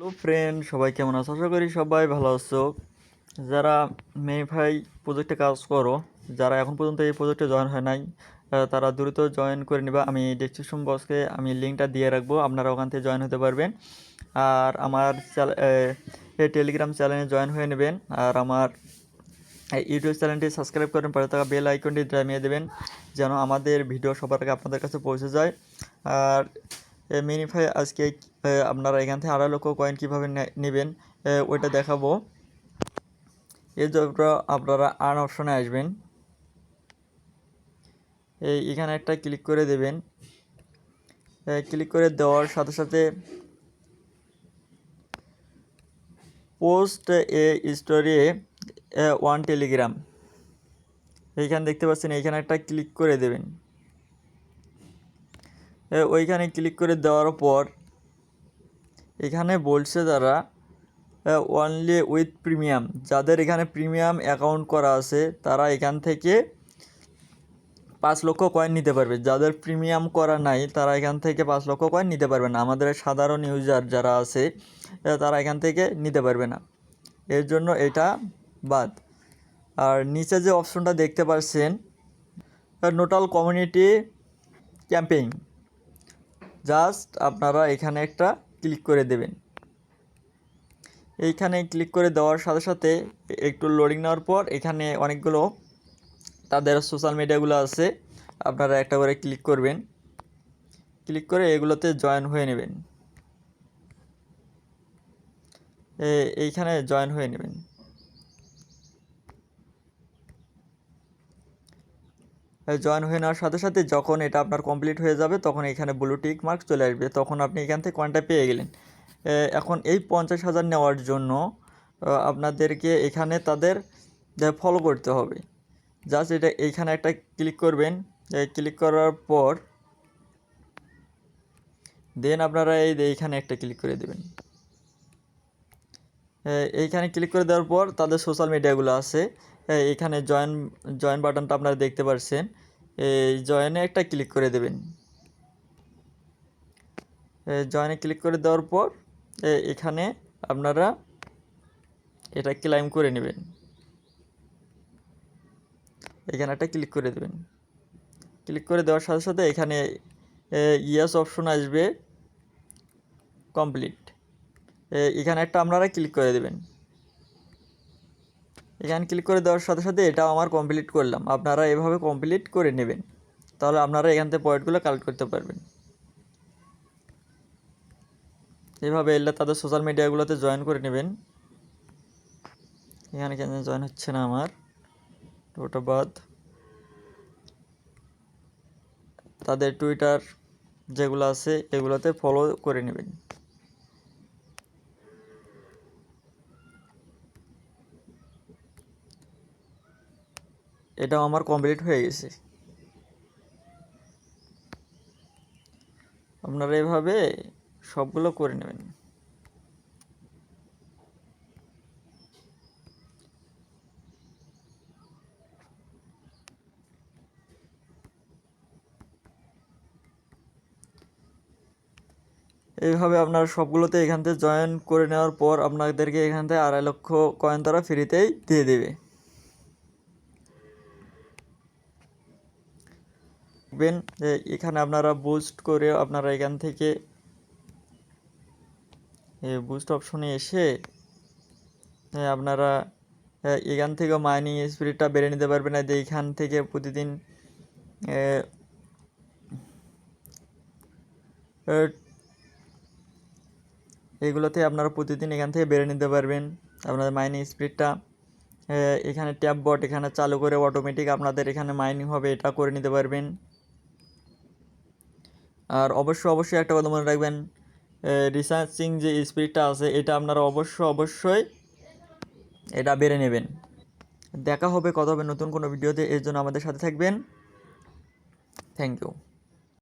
Hello friend সবাই কেমন আছো? আশা করি সবাই ভালো আছো। যারা মেফাই প্রজেক্টে কাজ করো, যারা এখন পর্যন্ত এই প্রজেক্টে জয়েন হয় নাই তারা দ্রুত জয়েন করে নেবা। আমি ডেসক্রিপশন বক্সে আমি লিঙ্কটা দিয়ে রাখব, আপনারা ওখান থেকে জয়েন হতে পারবেন। আর আমার এই টেলিগ্রাম চ্যানেলে জয়েন হয়ে নেবেন। আর আমার ইউটিউব চ্যানেলটি সাবস্ক্রাইব করেন পাশে থাকা বেল আইকনটি দামিয়ে দেবেন, যেন আমাদের ভিডিও সবার আগে আপনাদের কাছে পৌঁছে যায়। আর মিনিফাই আজকে আপনারা এখান থেকে আড়াই লক্ষ কয়েন কীভাবে নেবেন? ওইটা দেখাবো। এর জন্য আপনারা আর্ন অপশনে আসবেন, এই এখানে একটা ক্লিক করে দেবেন। ক্লিক করে দেওয়ার সাথে সাথে পোস্ট এ স্টোরি ওয়ান টেলিগ্রাম এইখানে দেখতে পাচ্ছেন এইখানে একটা ক্লিক করে দেবেন। ওইখানে ক্লিক করে দেওয়ার পর, এখানে বলছে যারা অনলি উইথ প্রিমিয়াম যাদের এখানে প্রিমিয়াম অ্যাকাউন্ট করা আছে, তারা এখান থেকে পাঁচ লক্ষ কয়েন নিতে পারবে। যাদের প্রিমিয়াম করা নাই, তারা এখান থেকে পাঁচ লক্ষ কয়েন নিতে পারবে না। আমাদের সাধারণ ইউজার যারা আছে তারা এখান থেকে নিতে পারবে না। এর জন্য এটা বাদ। আর নিচে যে অপশনটা দেখতে পাচ্ছেন নোটাল কমিউনিটি ক্যাম্পেইন জাস্ট আপনারা এখানে একটা ক্লিক করে দেবেন। এইখানে ক্লিক করে দেওয়ার সাথে সাথে একটু লোডিং নেওয়ার পর এখানে অনেকগুলো তাদের সোশ্যাল মিডিয়াগুলো আছে, আপনারা একটা করে ক্লিক করবেন। ক্লিক করে এগুলোতে জয়েন হয়ে নেবেন। এইখানে জয়েন হয়ে নেবেন। জয়েন হয়ে নেওয়ার সাথে সাথে যখন এটা আপনার কমপ্লিট হয়ে যাবে, তখন এখানে ব্লু টিক মার্ক চলে আসবে। তখন আপনি এখান থেকে কয়েনটা পেয়ে গেলেন। এখন এই পঞ্চাশ হাজার নেওয়ার জন্য আপনাদেরকে এখানে তাদের ফলো করতে হবে। জাস্ট এটা এইখানে একটা ক্লিক করবেন। ক্লিক করার পর দেন আপনারা এই এইখানে একটা ক্লিক করে দেবেন। এইখানে ক্লিক করে দেওয়ার পর তাদের সোশ্যাল মিডিয়াগুলো আছে। এখানে জয়েন জয়েন বাটনটা আপনারা দেখতে পাচ্ছেন এই জয়েনে একটা ক্লিক করে দেবেন। জয়েনে ক্লিক করে দেওয়ার পর এখানে আপনারা এটা ক্লাইম করে নেবেন। এখানে একটা ক্লিক করে দেবেন। ক্লিক করে দেওয়ার সাথে সাথে এখানে ইয়াস অপশন আসবে কমপ্লিট এখানে একটা আপনারা ক্লিক করে দেবেন। এখানে ক্লিক করে দেওয়ার সাথে সাথে এটাও আমার কমপ্লিট করলাম। আপনারা এভাবে কমপ্লিট করে নেবেন। তাহলে আপনারা এখান থেকে পয়েন্টগুলো কালেক্ট করতে পারবেন। এভাবে এলে তাদের সোশ্যাল মিডিয়াগুলোতে জয়েন করে নেবেন। এখানে কেন জয়েন হচ্ছে না আমার? ওটা বাদ। তাদের টুইটার যেগুলো আছে, এগুলোতে ফলো করে নেবেন। এটাও আমার কমপ্লিট হয়ে গেছে। আপনারা এভাবে সবগুলো করে নেবেন। এইভাবে আপনার সবগুলোতে এখান থেকে জয়েন করে নেওয়ার পর আপনাদেরকে এখান থেকে আড়াই লক্ষ কয়েন তারা ফ্রিতেই দিয়ে দেবে। দেখবেন যে এখানে আপনারা বুস্ট করে আপনারা এখান থেকে বুস্ট অপশনে এসে আপনারা এখান থেকে মাইনিং স্পিডটা বেড়ে নিতে পারবেন। আর এইখান থেকে প্রতিদিন এগুলোতে আপনারা প্রতিদিন এখান থেকে বেড়ে নিতে পারবেন। আপনাদের মাইনিং স্পিডটা এখানে ট্যাব বট এখানে চালু করে অটোমেটিক আপনাদের এখানে মাইনিং হবে, এটা করে নিতে পারবেন। আর অবশ্যই অবশ্যই একটা কথা মনে রাখবেন রিসার্চিং যে স্পিডটা আছে, এটা আপনারা অবশ্যই অবশ্যই এটা বেড়ে নেবেন। দেখা হবে, কথা হবে নতুন কোনো ভিডিওতে এর জন্য আমাদের সাথে থাকবেন। Thank you